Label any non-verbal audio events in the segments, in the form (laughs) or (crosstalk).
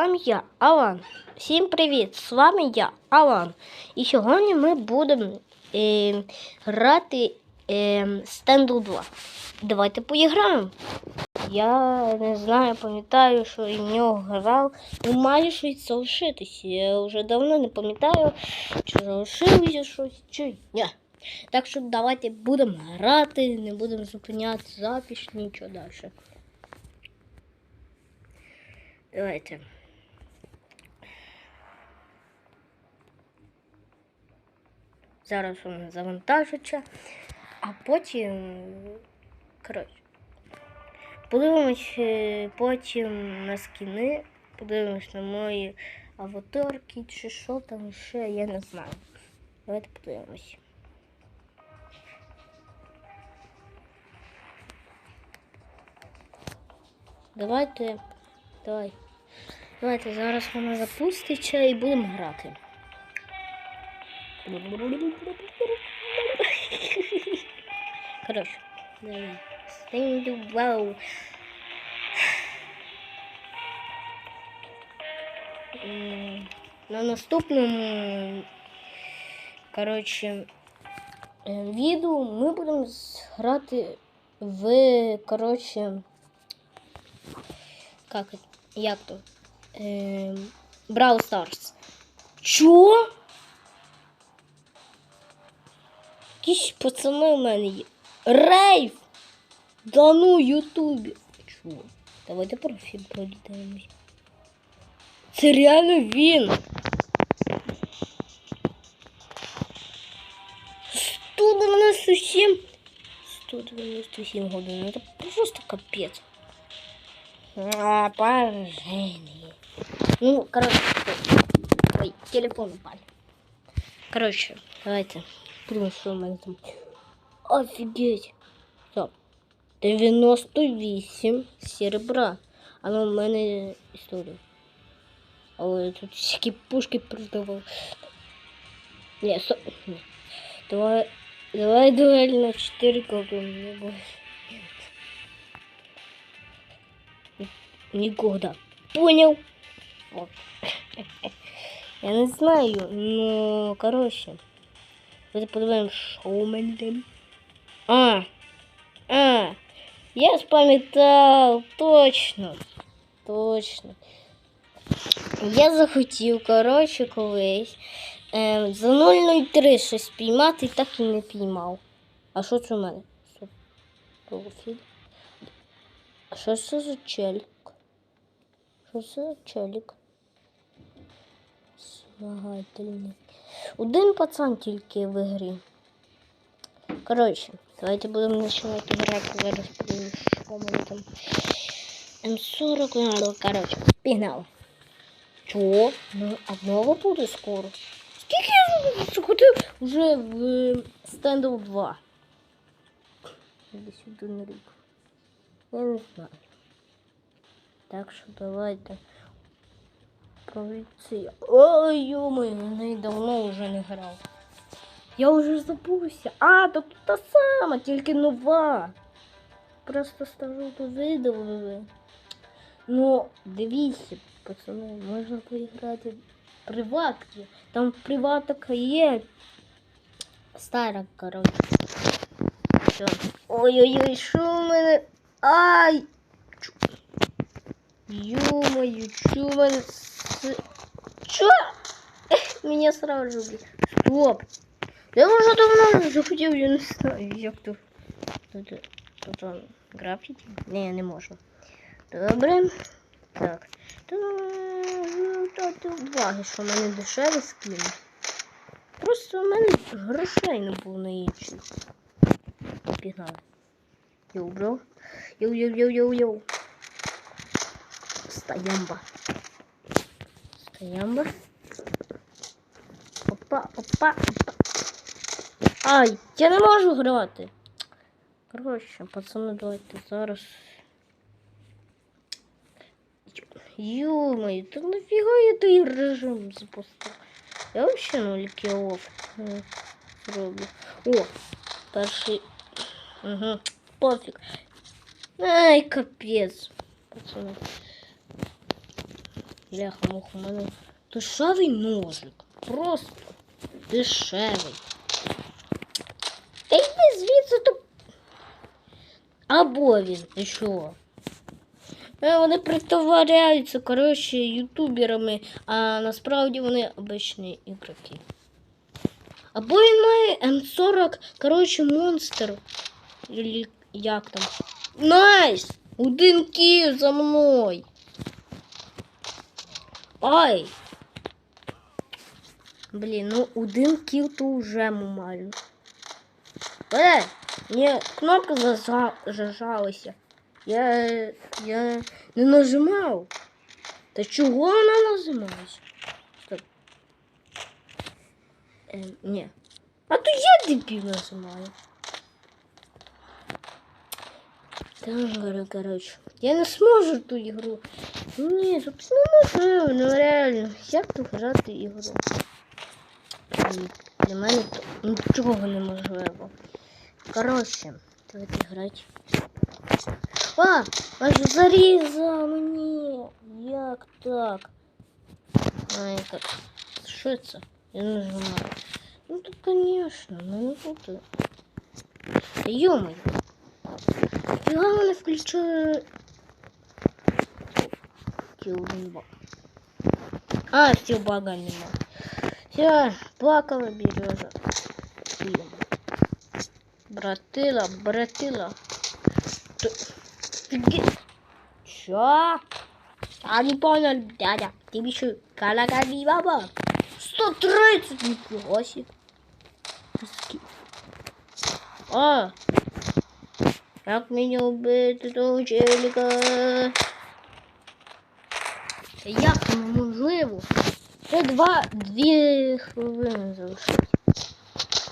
вами я, Алан. Всім привіт! З вами я, Алан. І сьогодні ми будемо е, грати е, Стенду 2. Давайте поіграємо. Я не знаю, пам'ятаю, що я в нього грав. Ну, має щось залишитися. Я вже давно не пам'ятаю, чи залишилося щось, чи ні. Так що давайте будемо грати, не будемо зупиняти запись, нічого далі. Давайте. Зараз воно завантажиться, а потім. Коротше. Подивимось е, потім на скіни, подивимось на мої аватарки чи що там ще, я не знаю. Давайте подивимось. Давайте. Давай. Давайте зараз вона запуститься і будемо грати. Коротше. Давай. Стенду вау. На наступному, коротше, е, відео ми будемо грати в, коротше, это? Як то? Ем, Brawl Stars. Чо? Якісь пацани в мене є. Рейв! Да ну, Ютубі. Чо? Давайте профіль пройдемось. Це реально він. 197 197 годин. Это просто капец. А, поражение. Ну, короче, ой, телефон упал. Короче, давайте. Блин, что у меня там? Офигеть. Стоп. 98 серебра. А ну, у мене історія. Але тут всякі пушки продавав. Ні, стоп. Ні. Давай, давай дуэль на 4 круга. Никогда. Понял? Вот. Я не знаю, но, короче. Давайте подумаем, що. А, а, я спам'ятав, точно, точно. Я захотів, коротше, колись е, за 0,03 щось піймати так і не піймав. А що це у мене? Профіль. А що це за челік? Що це за челік? Смагательний. Один пацан тільки в ігрі. Коротше, давайте будемо починати грати. Зараз там. М40, ну, коротше, пігнали. Чого? Ну, одного буде скоро. Скільки я вже в стендов 2? Іди сюди на рік. Я не знаю. Так що давайте. Провідці. Ой, йоми, на неї давно вже не грав. Я вже забувся. А, то тут та сама, тільки нова. Просто стажу то видавили. Ну, дивіться, пацани, можна поіграти в приватки. Там приватка є. Стара, коротше. Все. Ой-ой-ой, що в мене? Ай! Чу. Ё-моё, чё в мене? Чё? (laughs) Меня сразу же. Стоп! Я вже давно захотів, я не знаю, як то. Тут, тут он графіті? Я не можу. Добре. Так. Тут уваги, що в мене дешеві скіни. Просто в мене грошей не було на інші. Пігнали. Йоу, бро. Йоу-йоу-йоу-йоу-йоу. Стоямба. Стоямба. Опа, опа, опа. Ай, я не можу грати. Коротше, пацани, давайте зараз. Ё-моё, та нафіга я режим запустив? Я вообще нуль кілов е, зроблю. О, перший. Угу, пофіг. Ай, капець. Пацани. Бляха, муха, у мене дешевий ножик. Просто дешевий. Та йди звідси то. Або він, ти що? Е, Вони притворяються, коротше, ютуберами, а насправді вони обичні ігроки. Або він має М40, коротше, монстр. Як там. Найс! Один кіл за мною. Ай! Блін, ну один кіл то вже мумально. Е, не, кнопка зажа- зажалася. Я, я не нажимав. Та чого вона нажималась? Стоп. Е, ні. А то я дебіл нажимаю. Так, короче. Я не зможу ту ігру. Ні, тут неможливо, ну реально. Як тут грати ігру? Для мене нічого неможливо. Коротше, давайте грати. А, аж зарізав мені. Як так? Ай, как? Що це? Я не знаю. Ну то, конечно, ну не буду. Ё-моё. Главное включаю... Килббаг. А, все, бага нема. Все, плакала береза. Братила, братила. Ты? Я не понял, дядя. Ты еще калагами баба. 130, нифига себе. А, як мені вбити того челіка? Як це неможливо? Ще два, дві хвилини залишилось.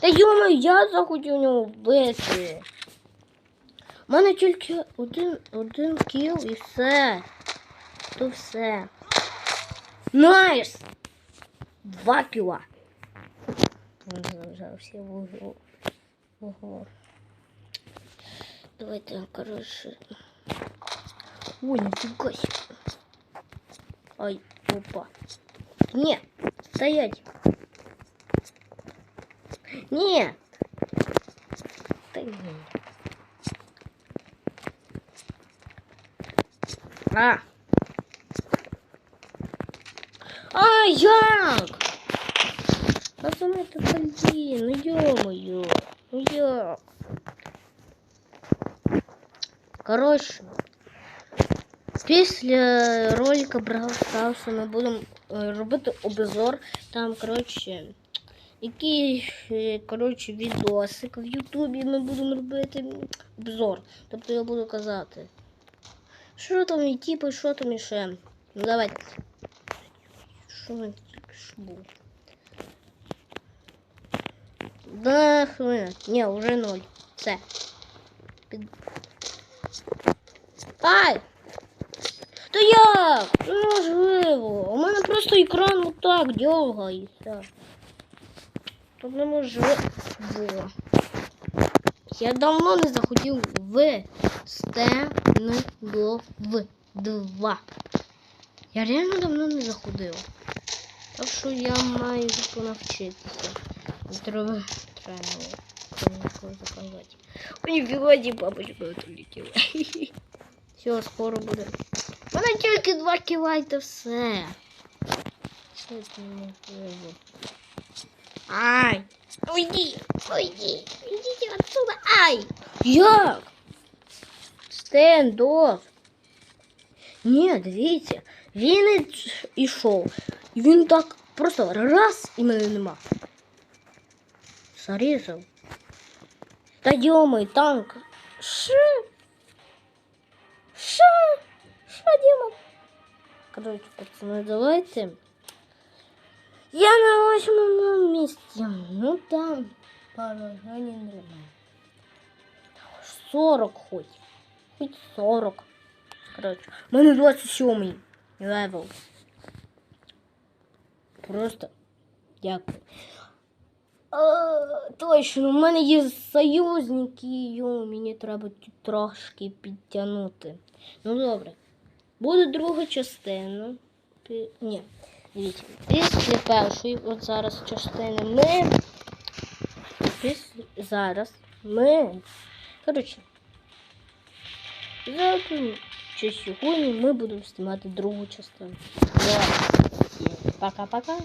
Та йома, я захотів нього вбити. У мене тільки один, один кіл і все. То все. Найс! Два кіла. Він залишався в углу. Ого. Давайте, коротше. Ой, нифига себе. Ой, опа. Не, стоять. Не. А. А, як? А за мене ну ё-моё, ну як? Короче, після ролика Brawl Stars ми будемо е, робити обзор. Там, коротше, який, коротше, відосик в Ютубі ми будемо робити обзор. Тобто я буду казати. Що там і типу, що там іще. Ну давайте. Що тільки що? Да, хвилина. Ні, вже ноль. Все. Ай! Та як? Неможливо. У мене просто екран отак дергається. Тут неможливо. Я давно не захотів в стенго в 2. Я реально давно не заходив. Так що я маю понавчитися. Треба заказати. Ой, ті папочка улетіла. Все, скоро буде. Мене тільки два кіла, все. Ай! Уйди! Уйди! Уйдите отсюда! Ай! Як? Стендов! Ні, дивіться, він ішов. І він так просто раз і мене нема. Зарізав. Та йомай, танк. Ши? Що? Що, Діма? Короче, пацаны, давайте. Я на восьмом місці. Ну там положение нормально. 40 хоть. Хоть 40. Короче, у мене 27 левел. Просто дякую. А, точно, у мене є союзники, йо, мені треба ті- трошки підтягнути. Ну добре. Буде друга частина. Пі... Ні. Дивіться. Після першої, от зараз частини ми. Після... Зараз ми. Коротше. Завтра чи сьогодні ми будемо знімати другу частину. Пока-пока.